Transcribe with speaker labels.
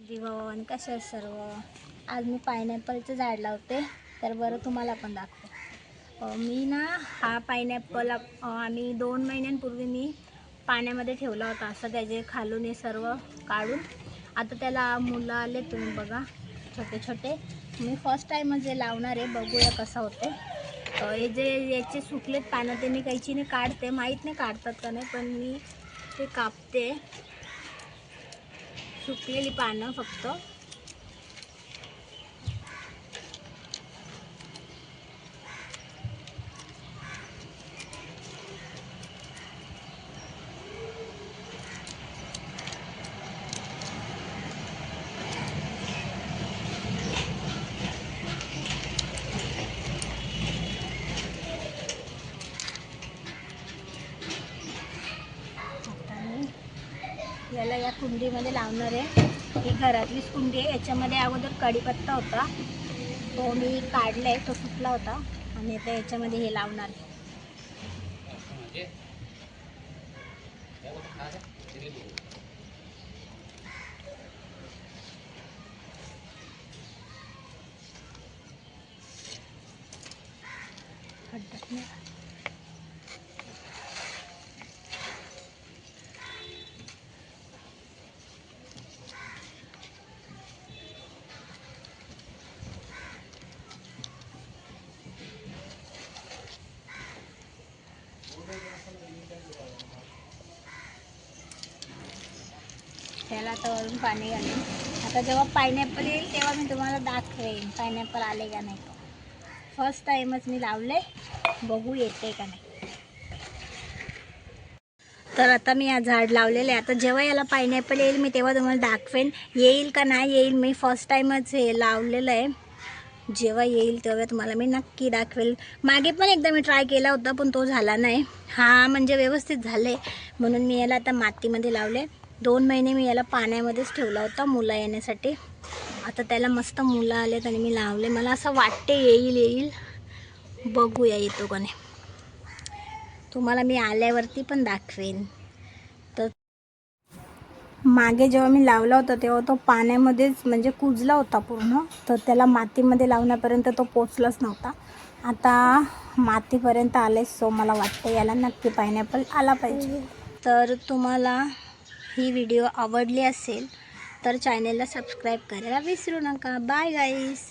Speaker 1: जीवन कशा सर्व. आज मी पायनॅपलचं झाड लावते तर बरं तुम्हाला पण दाखवते. मी ना हा पायनॅपल आम्ही दोन महिन्यांपूर्वी मी पाण्यामध्ये ठेवला होता असं त्याचे खालून हे सर्व काढून. आता त्याला मुलं आले तुम्ही बघा छोटे छोटे. मी फर्स्ट टाईमच जे लावणार आहे बघूया कसं होते. हे जे याचे सुकलेत पानं ते मी कैचीने काढते. माहीत नाही काढतात का नाही पण मी ते कापते. सुकलेली पानं फक्त आता आपल्याला या कुंडीमध्ये लावणार आहे. ही घरातलीच कुंडी आहे. याच्यामध्ये अगोदर कढीपत्ता होता. तो मी काढलाय. तो सुटला होता. आणि आता याच्यामध्ये हे लावणार आहे. खड्डा नाही. त्याला आता वरून पाणी घालून. आता जेव्हा पायनॅपल येईल तेव्हा मी तुम्हाला दाखवेन पायनॅपल आले का नाही. फर्स्ट टाईमच मी लावले. बघू येते का नाही. तर आता मी या झाड लावलेलं आहे. आता जेव्हा याला पायनॅपल येईल मी तेव्हा तुम्हाला दाखवेन. येईल का नाही येईल मी फर्स्ट टाईमच हे लावलेलं आहे. जेव्हा येईल तेव्हा तुम्हाला मी नक्की दाखवेल. मागे पण एकदा मी ट्राय केला होता पण तो झाला नाही. हा म्हणजे व्यवस्थित झाले. म्हणून मी याला आता मातीमध्ये लावले. दोन महिने मी याला पाण्यामध्येच ठेवला होता मुलं येण्यासाठी. आता त्याला मस्त मुलं आलेत आणि मी लावले. मला असं वाटते येईल येईल. बघूया येतो का तुम्हाला मी आल्यावरती पण दाखवेन. तर मागे जेव्हा मी लावला होता तेव्हा तो पाण्यामध्येच म्हणजे कुजला होता पूर्ण. तर त्याला मातीमध्ये लावण्यापर्यंत तो पोचलाच नव्हता. आता मातीपर्यंत आले सो मला वाटतं याला नक्की पायनॅपल आला पाहिजे. तर तुम्हाला ही व्हिडिओ आवडली असेल तर चॅनेलला सबस्क्राईब करायला विसरू नका. बाय गाईस